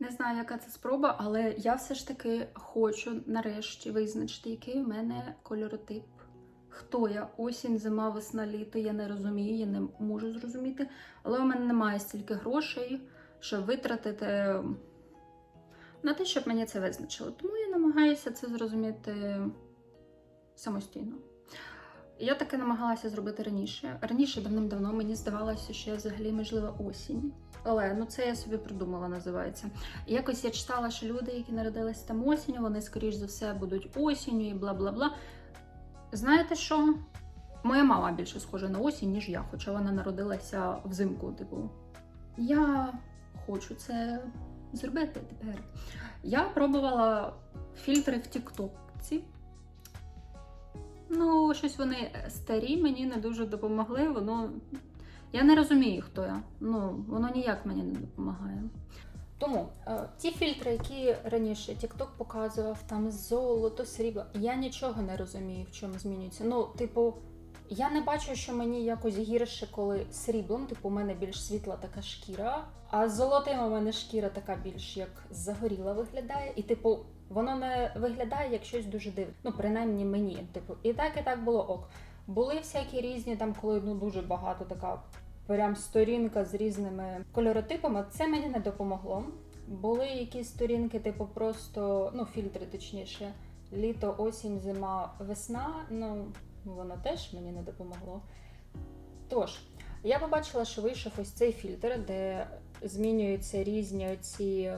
Не знаю, яка це спроба, але я все ж таки хочу нарешті визначити, який в мене кольоротип. Хто я? Осінь, зима, весна, літо. Я не розумію, я не можу зрозуміти. Але у мене немає стільки грошей, щоб витратити на те, щоб мені це визначило. Тому я намагаюся це зрозуміти самостійно. Я таке намагалася зробити раніше. Раніше давним-давно мені здавалося, що я взагалі можливо осінь. Але ну це я собі придумала, називається. Якось я читала, що люди, які народилися там осінню, вони, скоріш за все, будуть осінню і бла бла бла. Знаєте що? Моя мама більше схожа на осінь, ніж я, хоча вона народилася взимку. Типу, я хочу це зробити тепер. Я пробувала фільтри в Тіктокці. Ну, щось вони старі, мені не дуже допомогли. Воно. Я не розумію, хто я. Ну, воно ніяк мені не допомагає. Тому е, ті фільтри, які раніше TikTok показував, там золото, срібло, я нічого не розумію, в чому змінюється. Ну, типу, я не бачу, що мені якось гірше, коли сріблом, типу, у мене більш світла така шкіра, а золотим у мене шкіра така більш як загоріла виглядає. І, типу, воно не виглядає як щось дуже дивне. Ну, принаймні мені. Типу, і так, і так було ок. Були всякі різні, там, коли ну дуже багато така прям сторінка з різними кольоротипами. Це мені не допомогло. Були якісь сторінки, типу, просто ну, фільтри, точніше, літо, осінь, зима, весна. Ну, воно теж мені не допомогло. Тож, я побачила, що вийшов ось цей фільтр, де змінюються різні оці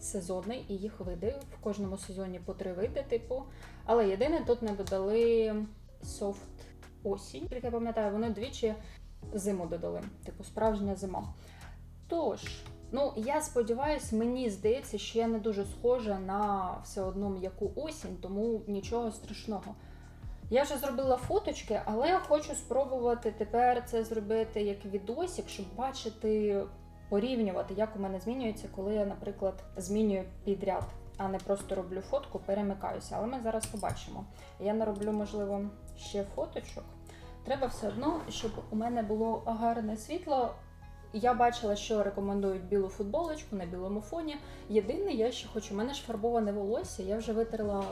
сезони і їх види. В кожному сезоні по три види, типу. Але єдине, тут не додали софт осінь. Як я пам'ятаю, вони двічі зиму додали, типу справжня зима. Тож, ну я сподіваюся, мені здається, що я не дуже схожа на все одно м'яку осінь, тому нічого страшного. Я вже зробила фоточки, але я хочу спробувати тепер це зробити як відосик, щоб бачити, порівнювати, як у мене змінюється, коли я, наприклад, змінюю підряд, а не просто роблю фотку, перемикаюся. Але ми зараз побачимо. Я нароблю, можливо, ще фоточок. Треба все одно, щоб у мене було гарне світло. Я бачила, що рекомендують білу футболочку на білому фоні. Єдине, я ще хочу, у мене ж фарбоване волосся, я вже витерла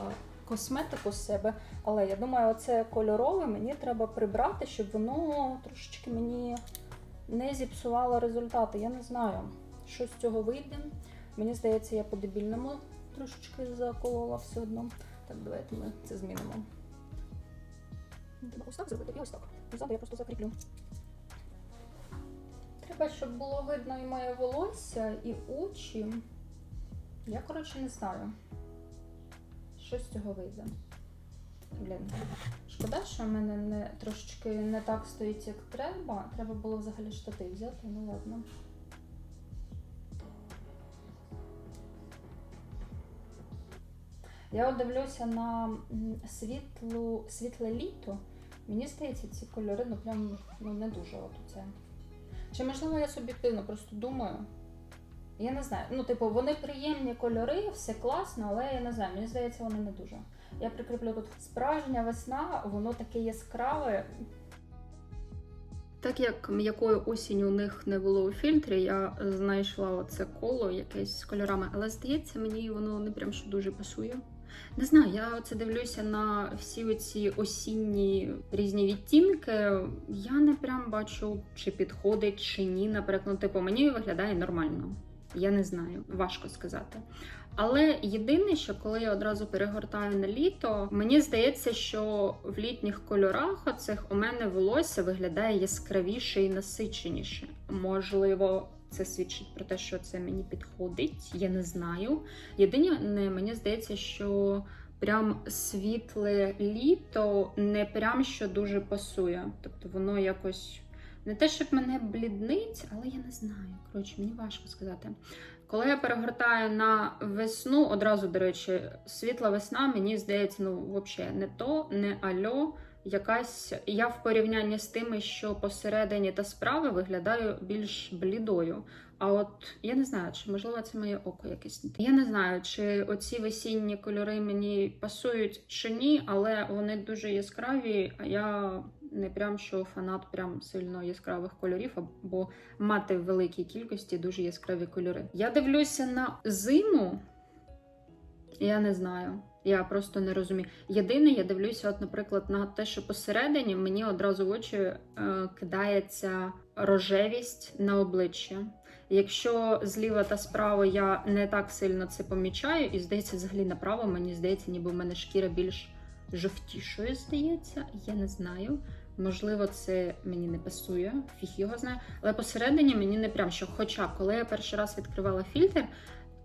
косметику з себе, але я думаю, оце кольорове мені треба прибрати, щоб воно трошечки мені не зіпсувало результати. Я не знаю, що з цього вийде. Мені здається, я по-дебільному трошечки заколола все одно. Так, давайте ми це змінимо. Треба ось так зробити і ось так. Ззаду я просто закріплю. Треба, щоб було видно і моє волосся, і очі. Я, коротше, не знаю, що з цього вийде. Блін, шкода, що в мене не, трошечки не так стоїть, як треба. Треба було взагалі штатив взяти, ну ладно. Я от дивлюся на світлу, світле літо. Мені здається, ці кольори ну прям ну, не дуже от це. Чи можливо я суб'єктивно просто думаю? Я не знаю. Ну, типу, вони приємні кольори, все класно, але я не знаю, мені здається, вони не дуже. Я прикріплю тут справжня весна, воно таке яскраве. Так як м'якої осінь у них не було у фільтрі, я знайшла оце коло якесь з кольорами, але здається, мені воно не прям що дуже пасує. Не знаю, я оце дивлюся на всі оці осінні різні відтінки. Я не прям бачу, чи підходить, чи ні. Наприклад, ну, типу, мені виглядає нормально. Я не знаю, важко сказати. Але єдине, що коли я одразу перегортаю на літо, мені здається, що в літніх кольорах оцих у мене волосся виглядає яскравіше і насиченіше. Можливо, це свідчить про те, що це мені підходить. Я не знаю. Єдине, мені здається, що прям світле літо не прям що дуже пасує. Тобто воно якось. Не те, щоб мене бліднить, але я не знаю. Коротше, мені важко сказати. Коли я перегортаю на весну, одразу, до речі, світла весна, мені здається, ну, взагалі, не то, не альо. Якась я в порівнянні з тими, що посередині та справи виглядаю більш блідою. А от я не знаю, чи можливо це моє око якесь. Я не знаю, чи оці весінні кольори мені пасують чи ні, але вони дуже яскраві, а я не прям що фанат прям сильно яскравих кольорів, або мати в великій кількості дуже яскраві кольори. Я дивлюся на зиму. Я не знаю. Я просто не розумію. Єдине, я дивлюся, от, наприклад, на те, що посередині мені одразу в очі е, кидається рожевість на обличчя. Якщо зліва та справа я не так сильно це помічаю, і здається, взагалі направо, мені здається, ніби в мене шкіра більш жовтішою, здається, я не знаю. Можливо, це мені не пасує, фіг його знає. Але посередині мені не прям що. Хоча, коли я перший раз відкривала фільтр,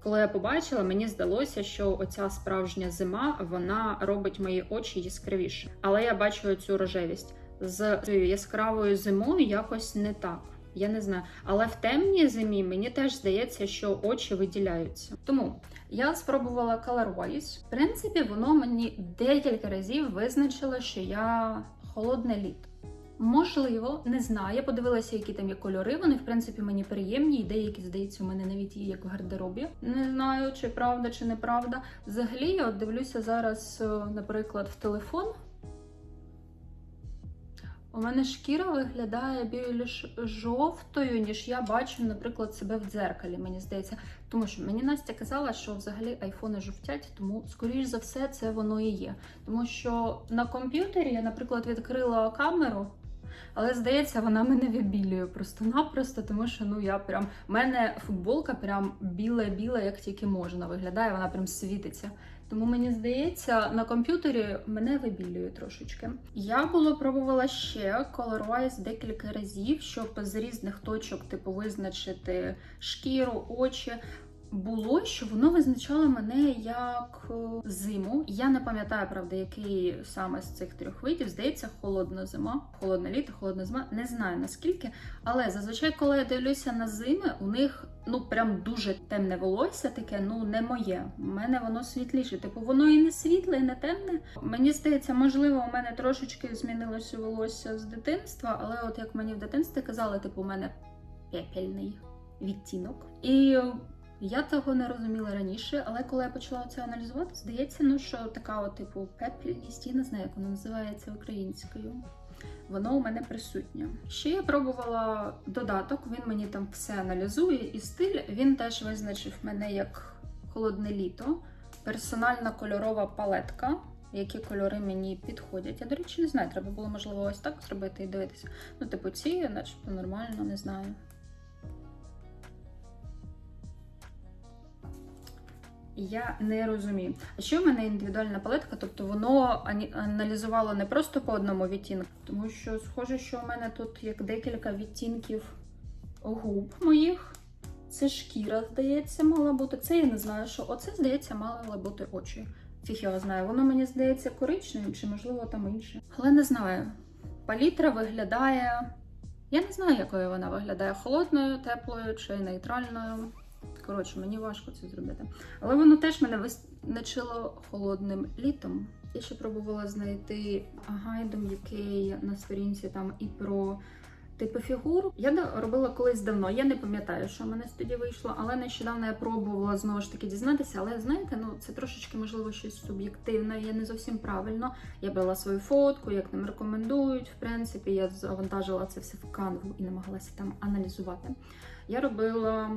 коли я побачила, мені здалося, що оця справжня зима вона робить мої очі яскравіше. Але я бачу цю рожевість з цією яскравою зимою якось не так. Я не знаю. Але в темній зимі мені теж здається, що очі виділяються. Тому я спробувала Color Wise. В принципі, воно мені декілька разів визначило, що я холодне літо. Можливо, не знаю. Я подивилася, які там є кольори. Вони, в принципі, мені приємні, і деякі, здається, у мене навіть є як в гардеробі. Не знаю, чи правда, чи неправда. Взагалі, я от дивлюся зараз, е, наприклад, в телефон. У мене шкіра виглядає більш жовтою, ніж я бачу, наприклад, себе в дзеркалі, мені здається. Тому що мені Настя казала, що взагалі айфони жовтять, тому, скоріш за все, це воно і є. Тому що на комп'ютері я, наприклад, відкрила камеру, але здається, вона мене вибілює просто-напросто, тому що ну я прям. У мене футболка прям біла-біла, як тільки можна. Виглядає, вона прям світиться. Тому мені здається, на комп'ютері мене вибілює трошечки. Я було пробувала ще Colorwise декілька разів, щоб з різних точок, типу, визначити шкіру, очі. Було, що воно визначало мене як е, зиму. Я не пам'ятаю, правда, який саме з цих трьох видів. Здається, холодна зима, холодне літо, холодна зима. Не знаю наскільки. Але зазвичай, коли я дивлюся на зими, у них ну прям дуже темне волосся, таке, ну не моє. У мене воно світліше. Типу, воно і не світле, і не темне. Мені здається, можливо, у мене трошечки змінилося волосся з дитинства, але от як мені в дитинстві казали, типу, у мене пепельний відтінок. І я того не розуміла раніше, але коли я почала це аналізувати, здається, ну що така, от, типу, пепельність, я не знаю, як воно називається українською. Воно у мене присутнє. Ще я пробувала додаток, він мені там все аналізує, і стиль він теж визначив мене як холодне літо, персональна кольорова палетка. Які кольори мені підходять. Я, до речі, не знаю, треба було, можливо, ось так зробити і дивитися. Ну, типу, ці, начебто, нормально, не знаю. Я не розумію. А що в мене індивідуальна палетка? Тобто воно аналізувало не просто по одному відтінку, тому що схоже, що у мене тут як декілька відтінків губ моїх. Це шкіра, здається, мала бути. Це я не знаю, що оце, здається, мали бути очі. Фіг його знаю. Воно мені здається коричневим, чи можливо там інше. Але не знаю. Палітра виглядає. Я не знаю, якою вона виглядає: холодною, теплою чи нейтральною. Коротше, мені важко це зробити. Але воно теж мене визначило холодним літом. Я ще пробувала знайти гайдом, який на сторінці там і про типи фігур. Я робила колись давно. Я не пам'ятаю, що в мене тоді вийшло, але нещодавно я пробувала знову ж таки дізнатися. Але знаєте, ну це трошечки можливо щось суб'єктивне. Я не зовсім правильно. Я брала свою фотку, як нам рекомендують. В принципі, я завантажила це все в канву і намагалася там аналізувати. Я робила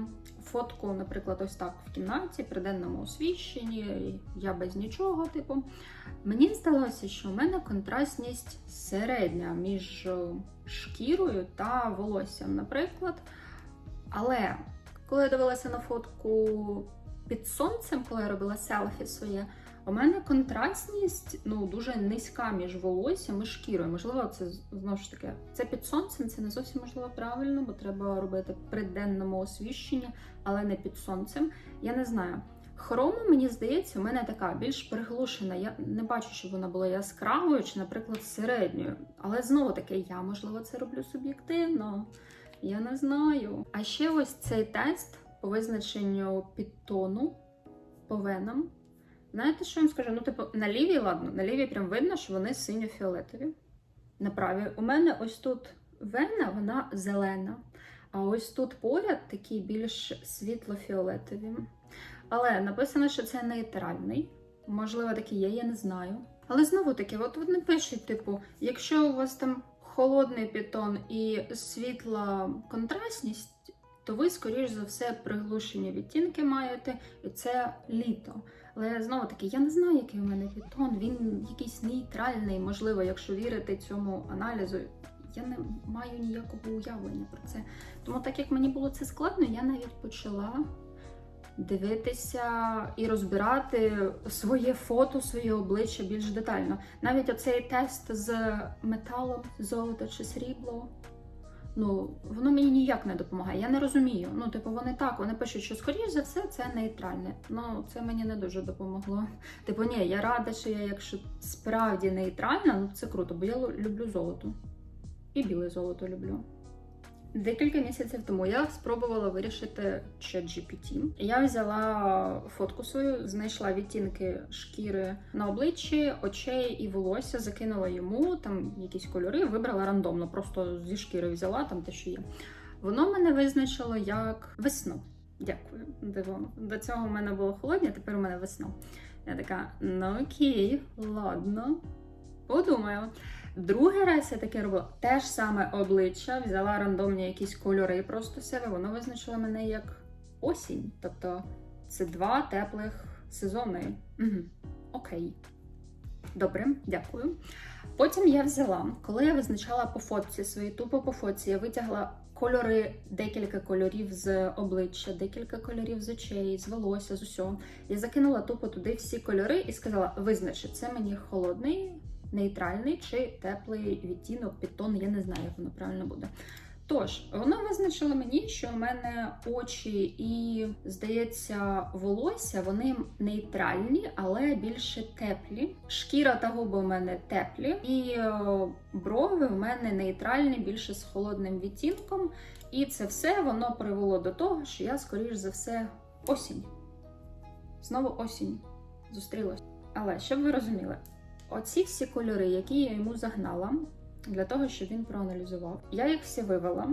фотку, наприклад, ось так в кімнаті при денному освіщенні, я без нічого, типу. Мені здалося, що в мене контрастність середня між шкірою та волоссям, наприклад. Але коли я дивилася на фотку під сонцем, коли я робила селфі своє, у мене контрастність ну, дуже низька між волоссям і шкірою. Можливо, це знову ж таки це під сонцем, це не зовсім можливо правильно, бо треба робити при денному освіщенні, але не під сонцем. Я не знаю. Хрома, мені здається, у мене така більш приглушена. Я не бачу, щоб вона була яскравою чи, наприклад, середньою. Але знову таки, я, можливо, це роблю суб'єктивно. Я не знаю. А ще ось цей тест по визначенню підтону по венам. Знаєте, що я вам скажу? Ну, типу, на лівій, ладно, на лівій прям видно, що вони синьо-фіолетові. На правій. У мене ось тут вена, вона зелена. А ось тут поряд такі більш світло-фіолетові. Але написано, що це нейтральний. Можливо, такий є, я не знаю. Але знову таки, от вони пишуть, типу, якщо у вас там холодний пітон і світла контрастність, то ви, скоріш за все, приглушені відтінки маєте, і це літо. Але знову таки, я не знаю, який у мене пітон. Він якийсь нейтральний, можливо, якщо вірити цьому аналізу. Я не маю ніякого уявлення про це. Тому, так як мені було це складно, я навіть почала дивитися і розбирати своє фото, своє обличчя більш детально. Навіть оцей тест з металом, золото чи срібло. Ну, воно мені ніяк не допомагає. Я не розумію. Ну, типу, вони так, вони пишуть, що скоріш за все це нейтральне. Ну, це мені не дуже допомогло. Типу, ні, я рада, що я, якщо справді нейтральна, ну це круто, бо я люблю золото. І біле золото люблю. Декілька місяців тому я спробувала вирішити ChatGPT. Я взяла фотку свою, знайшла відтінки шкіри на обличчі, очей і волосся, закинула йому там якісь кольори, вибрала рандомно, просто зі шкіри взяла там те, що є. Воно мене визначило як весну. Дякую. Диво. До цього в мене було холодні, тепер у мене весна. Я така, ну окей, ладно, подумаю. Другий раз я таке робила те ж саме обличчя, взяла рандомні якісь кольори просто себе. Воно визначило мене як осінь. Тобто це два теплих сезони. Угу. Окей. Добре, дякую. Потім я взяла, коли я визначала по фотці свої, тупо по фотці, я витягла кольори, декілька кольорів з обличчя, декілька кольорів з очей, з волосся, з усього. Я закинула тупо туди всі кольори і сказала: визначи, це мені холодний, нейтральний чи теплий відтінок, підтон, я не знаю, як воно правильно буде. Тож, воно визначило мені, що в мене очі і, здається, волосся вони нейтральні, але більше теплі. Шкіра та губи у мене теплі, і е, брови в мене нейтральні, більше з холодним відтінком. І це все воно привело до того, що я, скоріш за все, осінь. Знову осінь зустрілась. Але щоб ви розуміли, оці всі кольори, які я йому загнала, для того, щоб він проаналізував. Я їх всі вивела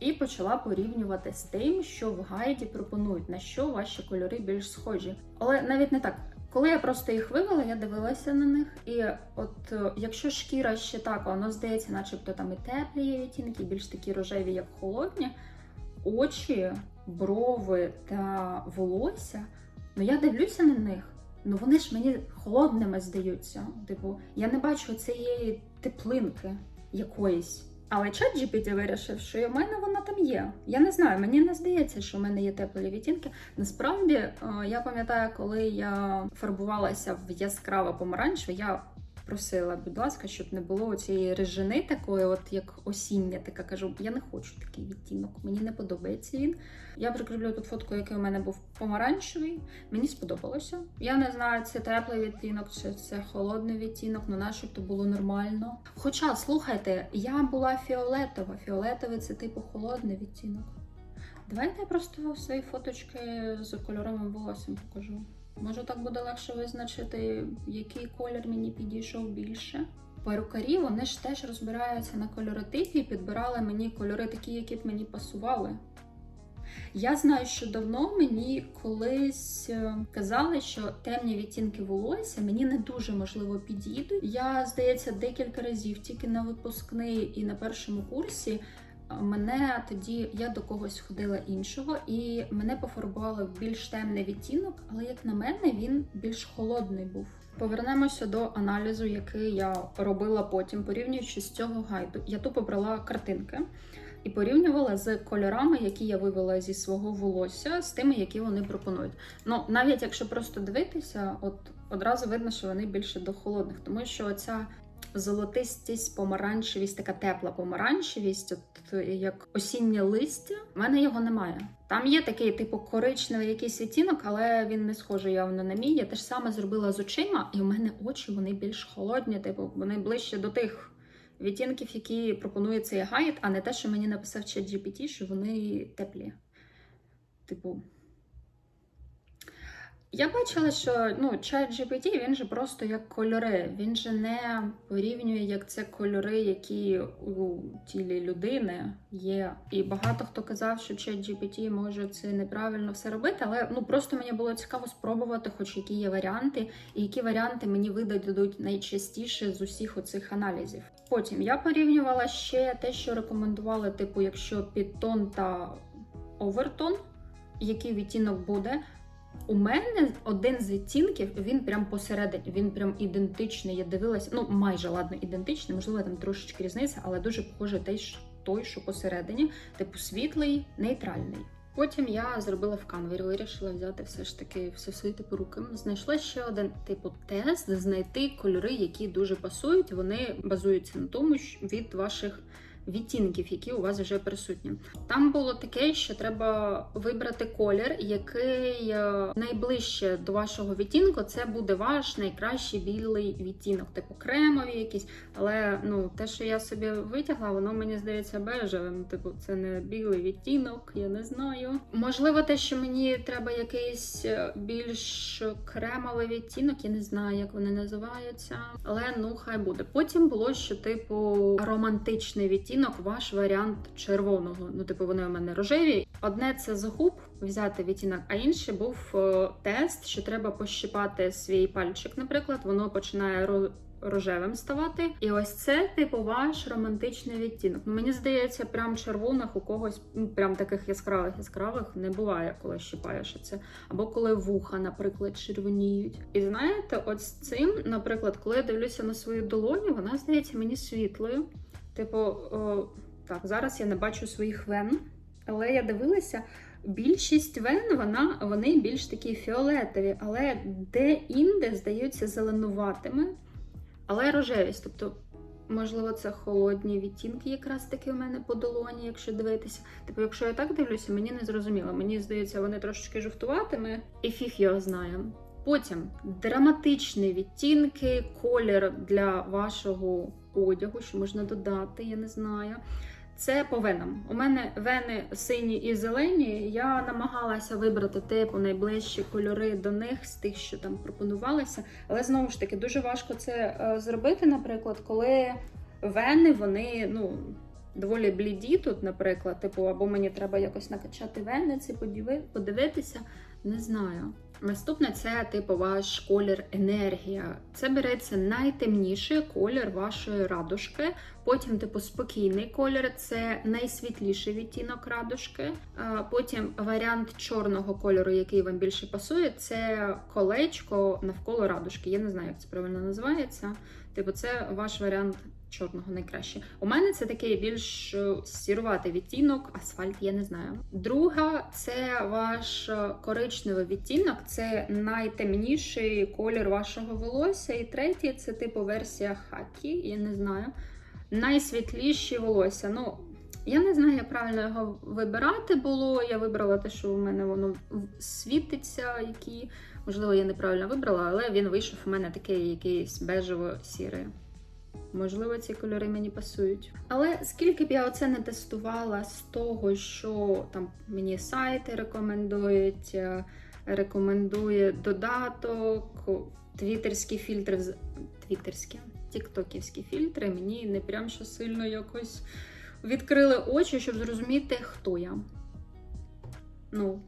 і почала порівнювати з тим, що в гайді пропонують, на що ваші кольори більш схожі. Але навіть не так. Коли я просто їх вивела, я дивилася на них, і от е, якщо шкіра ще так, воно здається, начебто там і теплі є відтінки, більш такі рожеві, як холодні, очі, брови та волосся, ну я дивлюся на них. Ну вони ж мені холодними здаються. Типу, я не бачу цієї теплинки якоїсь. Але чат GPT вирішив, що і в мене вона там є. Я не знаю, мені не здається, що в мене є теплі відтінки. Насправді, е, я пам'ятаю, коли я фарбувалася в яскраво помаранчеве, я просила, будь ласка, щоб не було цієї режини такої, от як осіння, така кажу, я не хочу такий відтінок, мені не подобається він. Я прикріплю тут фотку, який у мене був помаранчевий. Мені сподобалося. Я не знаю, це теплий відтінок, чи це холодний відтінок, ну начебто було нормально. Хоча, слухайте, я була фіолетова. Фіолетовий це типу холодний відтінок. Давайте я просто свої фоточки з кольоровим волоссям покажу. Може, так буде легше визначити, який колір мені підійшов більше. Перукарі вони ж теж розбираються на кольоротипі і підбирали мені кольори такі, які б мені пасували. Я знаю, що давно мені колись е, казали, що темні відтінки волосся мені не дуже можливо підійдуть. Я, здається, декілька разів тільки на випускний і на першому курсі. Мене тоді я до когось ходила іншого, і мене пофарбували в більш темний відтінок, але як на мене, він більш холодний був. Повернемося до аналізу, який я робила потім, порівнюючи з цього гайду. Я тупо брала картинки і порівнювала з кольорами, які я вивела зі свого волосся, з тими, які вони пропонують. Ну, навіть якщо просто дивитися, от одразу видно, що вони більше до холодних, тому що ця золотистість, помаранчевість, така тепла помаранчевість, от як осіннє листя, в мене його немає. Там є такий, типу, коричневий якийсь відтінок, але він не схожий явно на мій. Я те ж саме зробила з очима, і у мене очі вони більш холодні, типу, вони ближче до тих відтінків, які пропонує цей гайд, а не те, що мені написав чат GPT, що вони теплі. Типу. Я бачила, що ну, чат GPT, він же просто як кольори. Він же не порівнює, як це кольори, які у тілі людини є. І багато хто казав, що чат GPT може це неправильно все робити, але ну просто мені було цікаво спробувати, хоч які є варіанти, і які варіанти мені видадуть найчастіше з усіх оцих аналізів. Потім я порівнювала ще те, що рекомендували, типу, якщо підтон та овертон, який відтінок буде. У мене один з відтінків, він прям посередині, він прям ідентичний. Я дивилася, ну майже ладно, ідентичний, можливо, там трошечки різниця, але дуже що- той, що посередині, типу світлий, нейтральний. Потім я зробила в канвері, вирішила взяти все ж таки все свої типу руки. Знайшла ще один типу тест, знайти кольори, які дуже пасують. Вони базуються на тому, що від ваших відтінків, які у вас вже присутні. Там було таке, що треба вибрати колір, який е, найближче до вашого відтінку. Це буде ваш найкращий білий відтінок, типу кремові якісь. Але ну те, що я собі витягла, воно мені здається бежевим. Типу, це не білий відтінок, я не знаю. Можливо, те, що мені треба якийсь е, більш кремовий відтінок, я не знаю, як вони називаються, але ну хай буде. Потім було, що типу романтичний відтінок, ваш варіант червоного. Ну, типу, вони у мене рожеві. Одне це з губ взяти відтінок, а інший був е, тест, що треба пощипати свій пальчик, наприклад, воно починає ро- рожевим ставати. І ось це, типу, ваш романтичний відтінок. Ну, мені здається, прям червоних у когось, ну, прям таких яскравих яскравих не буває, коли щипаєш це. Або коли вуха, наприклад, червоніють. І знаєте, з цим, наприклад, коли я дивлюся на свою долоню, вона здається мені світлою. Типу, о, так, зараз я не бачу своїх вен, але я дивилася. Більшість вен вона, вони більш такі фіолетові, але де-інде здаються зеленуватими, але рожевість. Тобто, можливо, це холодні відтінки, якраз таки у мене по долоні, якщо дивитися. Типу, якщо я так дивлюся, мені не зрозуміло. Мені здається, вони трошечки жовтуватими, і фіг його знає. Потім драматичні відтінки, колір для вашого одягу, що можна додати, я не знаю. Це по венам. У мене вени сині і зелені. Я намагалася вибрати типу найближчі кольори до них з тих, що там пропонувалися. Але знову ж таки дуже важко це е, зробити, наприклад, коли вени вони ну. Доволі бліді тут, наприклад, типу, або мені треба якось накачати вени, це подивитися. Не знаю. Наступне це типу ваш колір енергія. Це береться найтемніший колір вашої радужки. Потім, типу, спокійний колір це найсвітліший відтінок радужки. Потім варіант чорного кольору, який вам більше пасує, це колечко навколо радужки. Я не знаю, як це правильно називається. Типу, це ваш варіант чорного найкраще. У мене це такий більш е, сіруватий відтінок, асфальт, я не знаю. Друга це ваш е, коричневий відтінок, це найтемніший колір вашого волосся. І третій це типу версія хакі, я не знаю. Найсвітліші волосся. Ну, я не знаю, як правильно його вибирати було. Я вибрала те, що у мене воно світиться, які. Можливо, я неправильно вибрала, але він вийшов у мене такий якийсь бежево-сірий. Можливо, ці кольори мені пасують. Але скільки б я оце не тестувала з того, що там мені сайти рекомендують, е, рекомендує додаток, твіттерські фільтри, твіттерські, тіктоківські фільтри, мені не прям що сильно якось відкрили очі, щоб зрозуміти, хто я. Ну,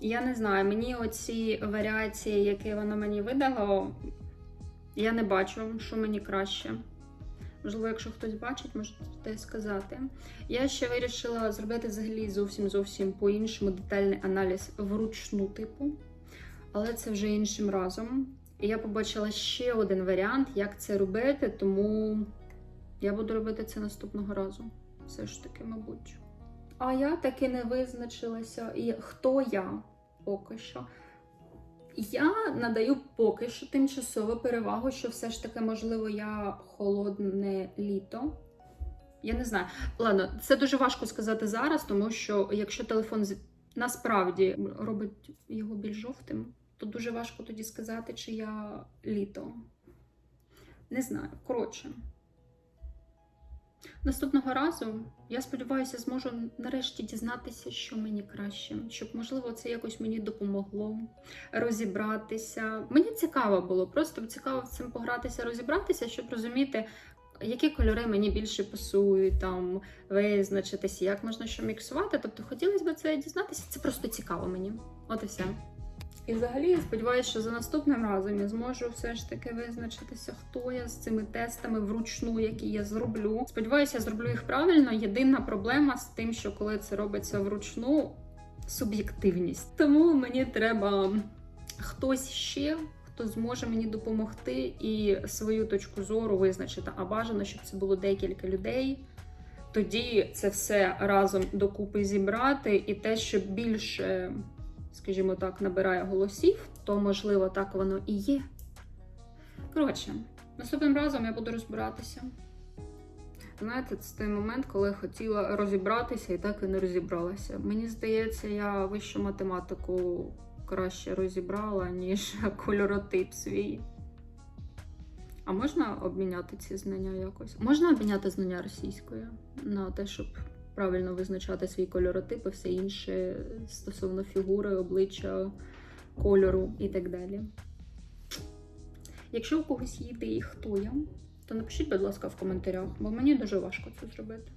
я не знаю, мені оці варіації, які воно мені видало, я не бачу, що мені краще. Можливо, якщо хтось бачить, можете сказати. Я ще вирішила зробити взагалі зовсім зовсім по-іншому детальний аналіз вручну типу, але це вже іншим разом. І я побачила ще один варіант, як це робити, тому я буду робити це наступного разу. Все ж таки, мабуть. А я таки не визначилася, і хто я поки що. Я надаю поки що тимчасову перевагу, що все ж таки, можливо, я холодне літо. Я не знаю. Ладно, це дуже важко сказати зараз, тому що якщо телефон насправді робить його більш жовтим, то дуже важко тоді сказати, чи я літо. Не знаю. Коротше. Наступного разу я сподіваюся, зможу нарешті дізнатися, що мені краще, щоб можливо це якось мені допомогло розібратися. Мені цікаво було, просто цікаво цим погратися, розібратися, щоб розуміти, які кольори мені більше пасують, там визначитися, як можна що міксувати. Тобто хотілося б це дізнатися. Це просто цікаво мені. От і все. І взагалі я сподіваюся, що за наступним разом я зможу все ж таки визначитися, хто я з цими тестами вручну, які я зроблю. Сподіваюся, я зроблю їх правильно. Єдина проблема з тим, що коли це робиться вручну, суб'єктивність. Тому мені треба хтось ще. Хто зможе мені допомогти і свою точку зору визначити, а бажано, щоб це було декілька людей. Тоді це все разом докупи зібрати, і те, що більше скажімо так, набирає голосів, то можливо так воно і є. Коротше, наступним разом я буду розбиратися. Знаєте, це той момент, коли я хотіла розібратися і так і не розібралася. Мені здається, я вищу математику краще розібрала, ніж кольоротип свій. А можна обміняти ці знання якось? Можна обміняти знання російською на те, щоб правильно визначати свій кольоротип і все інше стосовно фігури, обличчя, кольору і так далі. Якщо у когось є ідеї, хто я, то напишіть, будь ласка, в коментарях, бо мені дуже важко це зробити.